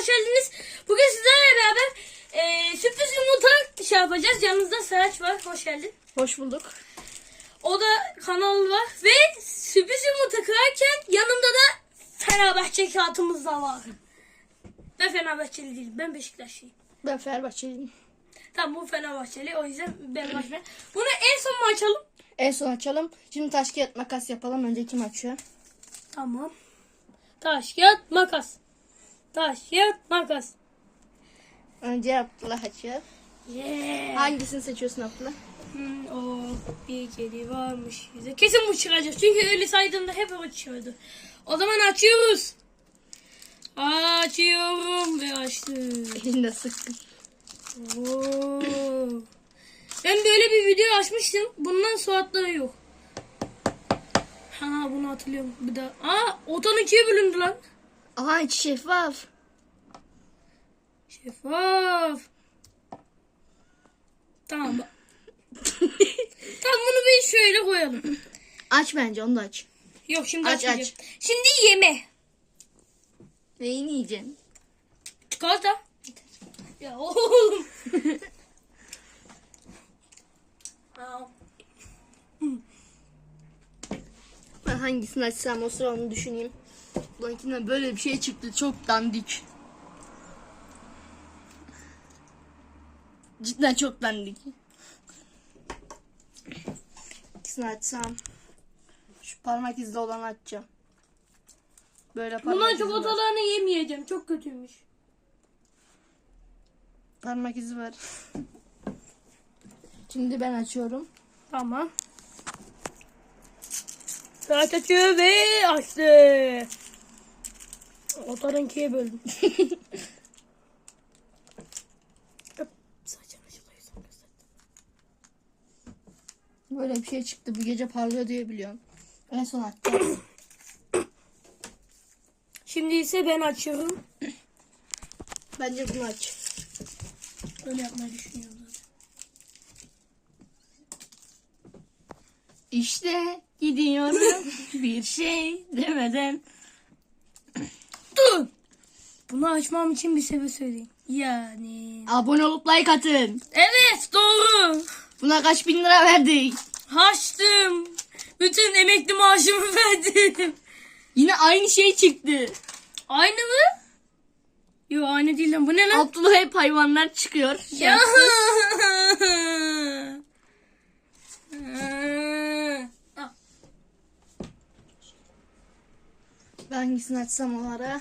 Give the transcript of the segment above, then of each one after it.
hoş geldiniz. Bugün sizlerle beraber e, sürpriz yumurta şey yapacağız. Yanımızda Seraç var. Hoş geldin. Hoş bulduk. O da kanal var. Ve sürpriz yumurta kırarken yanımda da Fenerbahçe kağıtımız da var. Ben Fenerbahçeli değilim. Ben Beşiktaşlıyım. Ben Fenerbahçeliyim. Tamam bu Fenerbahçeli. O yüzden ben başlayayım. Bunu en son mu açalım? En son açalım. Şimdi taş kağıt makas yapalım. Önce kim açıyor? Tamam. Taş, kağıt, makas. Taş, kağıt, makas. Önce Abdullah açıyor. Yeah. Hangisini seçiyorsun Abdullah? Hmm, o bir geri varmış bize. Kesin bu çıkacak. Çünkü öyle saydığımda hep o çıkıyordu. O zaman açıyoruz. Açıyorum ve açtım. Elinde sıktım. Oo. Ben böyle bir video açmıştım. Bundan suatları yok. Ha bunu hatırlıyorum. Bir daha. Aa otan ikiye bölündü lan. Aha içi şeffaf. Şeffaf. Tamam. tamam bunu bir şöyle koyalım. Aç bence onu da aç. Yok şimdi Aç, aç. Şimdi yeme. Neyini yiyeceksin? Çikolata. Ya oğlum. Ben hangisini açsam o sıra onu düşüneyım. Bununkinden böyle bir şey çıktı. Çok dandik. Cidden çok dandik. İkisini açsam. Şu parmak izli olanı açacağım. Böyle parmak Bunların izi var. çikolatalarını yemeyeceğim. Çok kötüymüş. Parmak izi var. Şimdi ben açıyorum. Tamam. Saat açıyor ve açtı. Otarın ikiye böldüm. Böyle bir şey çıktı. Bu gece parlıyor diye biliyorum. En son açacağız. Şimdi ise ben açıyorum. Bence bunu aç. Öyle yapmayı düşünüyorum zaten. İşte gidiyorum bir şey demeden. Bunu açmam için bir sebep söyleyeyim. Yani. Abone olup like atın. Evet doğru. Buna kaç bin lira verdik. Açtım. Bütün emekli maaşımı verdim. Yine aynı şey çıktı. Aynı mı? Yo aynı değil lan. Bu ne lan? Abdullah hep hayvanlar çıkıyor. Ya. Ben hangisini açsam o ara?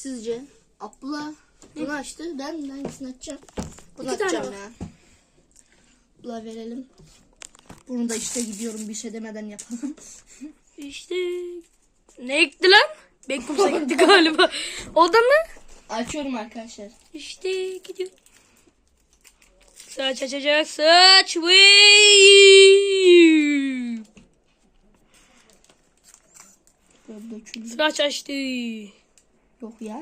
Sizce? Abdullah bunu açtı. Ben hangisini açacağım? Bunu İki açacağım ya. Abdullah verelim. Bunu da işte gidiyorum bir şey demeden yapalım. İşte ne gitti lan? Bekumsa gitti galiba. O da mı? Açıyorum arkadaşlar. İşte gidiyor. Saç açacak saç saç açtı. Yok ya.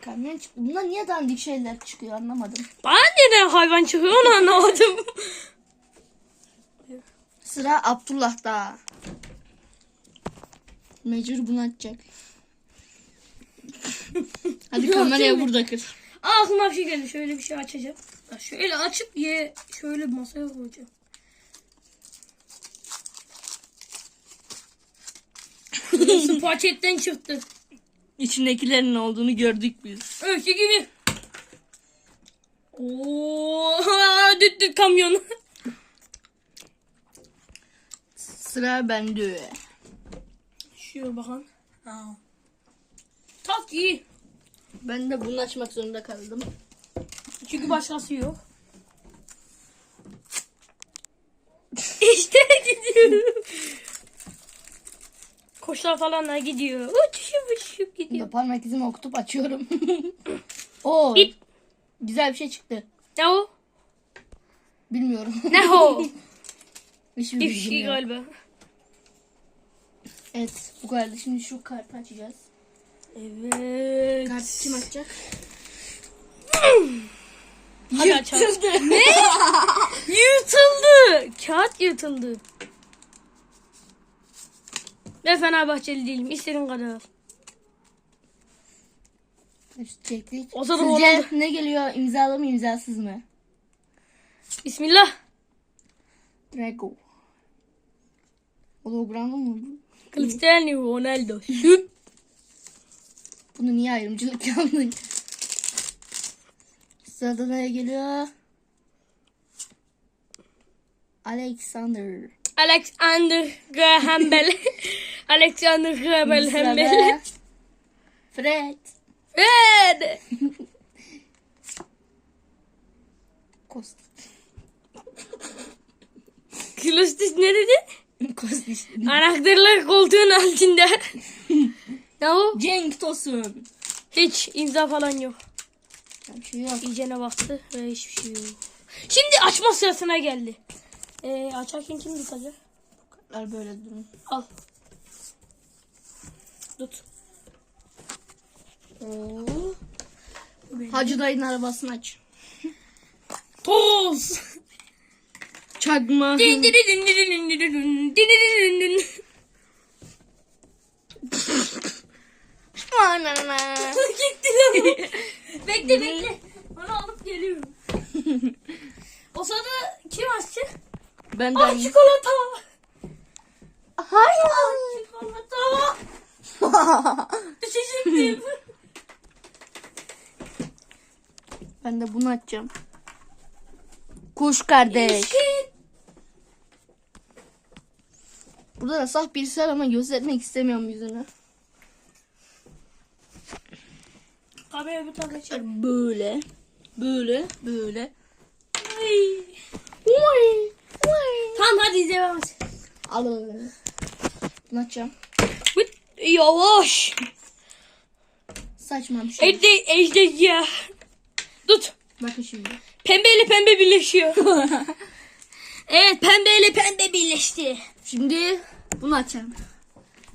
Kamyon çıktı. Bunlar niye dandik şeyler çıkıyor anlamadım. Bana neden hayvan çıkıyor onu anlamadım. Sıra Abdullah'ta. Mecbur bunu açacak. Hadi kameraya mi? burada kır. Aa, aklıma bir şey geldi. Şöyle bir şey açacağım. Şöyle açıp ye şöyle masaya koyacağım. Nasıl paketten çıktı. İçindekilerin olduğunu gördük biz. Öykü gibi. Oo, düt düt kamyon. Sıra bende. Şuraya bakalım. Ha. Tat iyi. Ben de bunu açmak zorunda kaldım. Çünkü başkası yok. işte gidiyor. Koşlar falan da gidiyor. Uçuşup uçuşup gidiyor. da parmak izimi okutup açıyorum. Oo. Bip. Güzel bir şey çıktı. Ne o? Bilmiyorum. Ne o? Hiçbir Bir bilgim şey yok. galiba. Evet bu kadar. Şimdi şu kartı açacağız. Evet. Kartı kim açacak? Hadi açalım. Yırtıldı. Kağıt yırtıldı. Ve Fenerbahçeli değilim. İstediğin kadar. al. Çektik. O zaman Sizce Ronaldo. ne geliyor? İmzalı mı imzasız mı? Bismillah. Drago. Hologramlı mı? bu? Cristiano Ronaldo. Şut. Bunu niye ayrımcılık yaptın? Sırada ne geliyor? Alexander. Alexander Graham Bell. Alexander Graham Bell. Fred. Fred. Kost. Kılıçdış ne dedi? Kostiş. Anahtarlar koltuğun altında. ne o? Cenk Tosun. Hiç imza falan yok. Bir şey yok. İyicene baktı ve hiçbir şey yok. Şimdi açma sırasına geldi. Ee, açarken kim tutacak? Ver böyle durun. Al. Tut. Oo. Hacı dayının arabasını aç. Toz. Çakma. Gitti lan. bekle bekle. Onu alıp geliyorum. o sırada kim açacak? Ben de. Ah çikolata. Hayır. Çikolata. Düşecektim. ben de bunu açacağım. Kuş kardeş. İlişki. Burada da saf birisi var ama göstermek istemiyorum yüzünü. Kamera bu tarafa çek. Böyle. Böyle. Böyle. Ay. Vay. Tamam hadi devam et. Al al, al. Bunu açacağım. Yavaş. Saçma bir şey. Ejde, ejde ya. Tut. Bakın şimdi. Pembe ile pembe birleşiyor. evet pembe ile pembe birleşti. Şimdi bunu açacağım.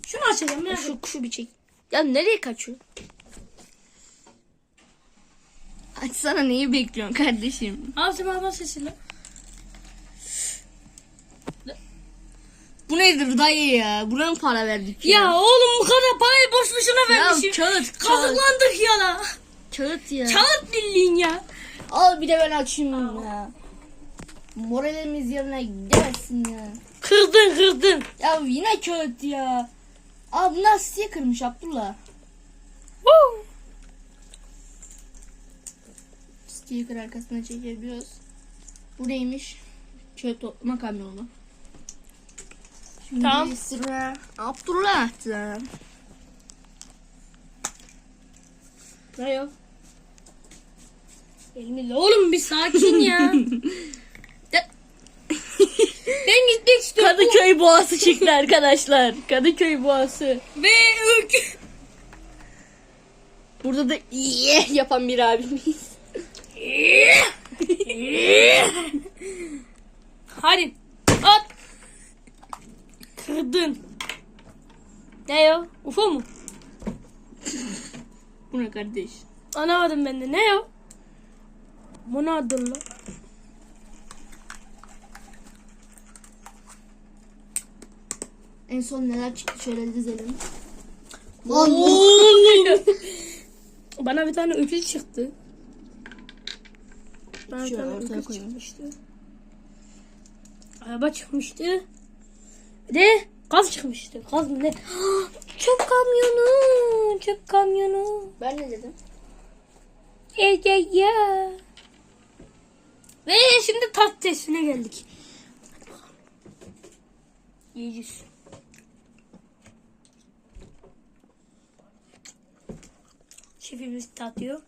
Şunu açacağım ya. Şu şu bir çek. Ya nereye kaçıyor? Açsana neyi bekliyorsun kardeşim? Ağzı baba sesiyle. Bu nedir dayı ya? Buna mı para verdik Ya oğlum bu kadar parayı boş boşuna Ya vermişim. kağıt kağıt. Kazıklandık ya la. Kağıt ya. Kağıt bildiğin ya. Al bir de ben açayım ya. Moralimiz yerine gelsin ya. Kırdın kırdın. Ya yine kağıt ya. Aa bunlar stickermış Abdullah. Woo. Sticker arkasına çekebiliyoruz. Bu neymiş? Kağıt toplama kamyonu. Tamam. sıra Abdullah'ta. Ne yok? Elimi oğlum bir sakin ya. Ben gitmek istiyorum. Kadıköy boğası çıktı arkadaşlar. Kadıköy boğası. Ve öykü. Burada da iyi yapan bir abimiz. Hadi. At. Kırdın. Ne ya? UFO mu? Bu ne kardeş? Anlamadım ben de. Ne ya? Bu ne adın lan? En son neler çıktı şöyle dizelim. Bana bir tane öpül çıktı. Bana bir tane koyayım. çıkmıştı. Araba çıkmıştı. De gaz çıkmıştı. Gaz mı ne? Çöp kamyonu. Çöp kamyonu. Ben ne dedim? Ya ya. Ve şimdi tat testine geldik. Yiyeceğiz. Şefimiz tatıyor.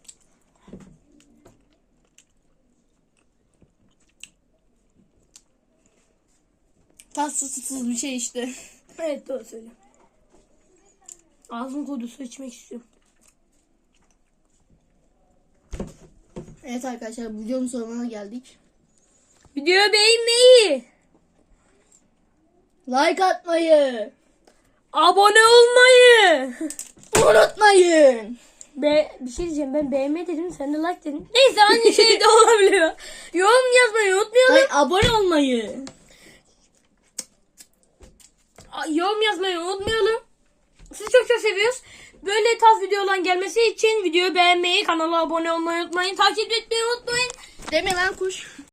Tatsız tutsuz bir şey işte. Evet doğru söylüyorum. Ağzım kodu su içmek istiyorum. Evet arkadaşlar videonun sonuna geldik. Videoyu beğenmeyi, Like atmayı abone olmayı. unutmayın. Be bir şey diyeceğim ben beğenme dedim sen de like dedin. Neyse aynı şey de olabiliyor. Yorum yazmayı unutmayalım. Hayır abone olmayı. Yorum yazmayı unutmayalım. Sizi çok çok seviyoruz. Böyle tarz videoların gelmesi için videoyu beğenmeyi, kanala abone olmayı unutmayın. Takip etmeyi unutmayın. Deme lan kuş.